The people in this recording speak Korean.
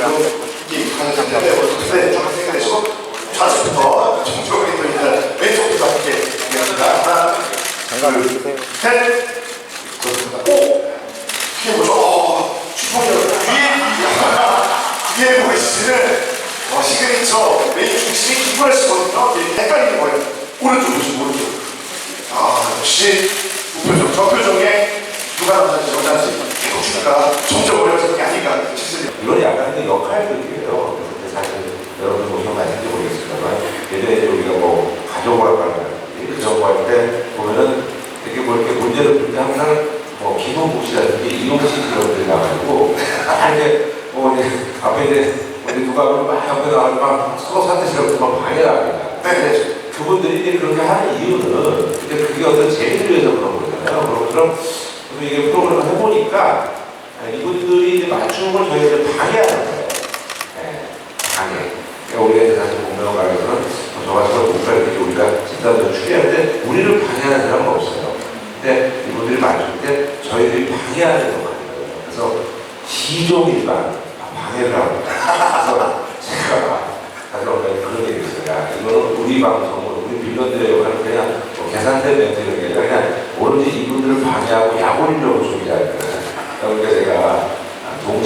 이 가는 데 어떻게 좀 생각해서 좌측부터 정적으로 일단 왼쪽부터 함께 이어집니다. 하나, 둘, 셋. 그렇습니다. 시그니처 메인 중심이 기브레스거든요. 헷갈리는 거예요. 오른쪽 보시면 우표정, 저표정에 누가 남자인지 여자인지 해고추니까 점점 어려워지는 게 아닌가 싶습니다. 이건 약간 의 역할극이에요. 그래서 사실 여러분 보셔봤는지 모르겠습니다만 예전에 우리가 뭐 가족을 할까요? 그 정부할 때 보면은 이렇게 뭐 이렇게 문제를 풀때 항상 뭐 김원국 씨라든지 이용식 그런 분들이 나가지고 아 이제 뭐 이제 앞에 이제 우리 누가 막 옆에 나가지고 막 서로 사드시라고 막 방해를 합니다. 근데 그분들이 이제 그렇게 하는 이유는 이제 그게 어떤 재미를 위해서 그런 거잖아요. 그런 것처럼 이게 프로그램을 해보니까 아, 이분들이 이제 맞춤을 저희를 방해하는 거예요. 네, 방해. 그러니까 우리가 이제 사실 공명을 가면서는 저같은 공부할 때 우리가 진단도 추리할 때 우리를 방해하는 사람은 없어요. 근데 이분들이 맞출 때 저희들이 방해하는 역할이에요. 그래서 시종일관 방해를 합니다. 그래서 제가 오늘 그런 얘기. 야, 이거는 우리 방송은 우리 빌런들의 역할은 그냥 뭐 계산된 멘트 이런 게 아니라 그냥 오로지 이분들을 방해하고 약올리려고 준비하는 거예요. 그러니까 제가 돌아가고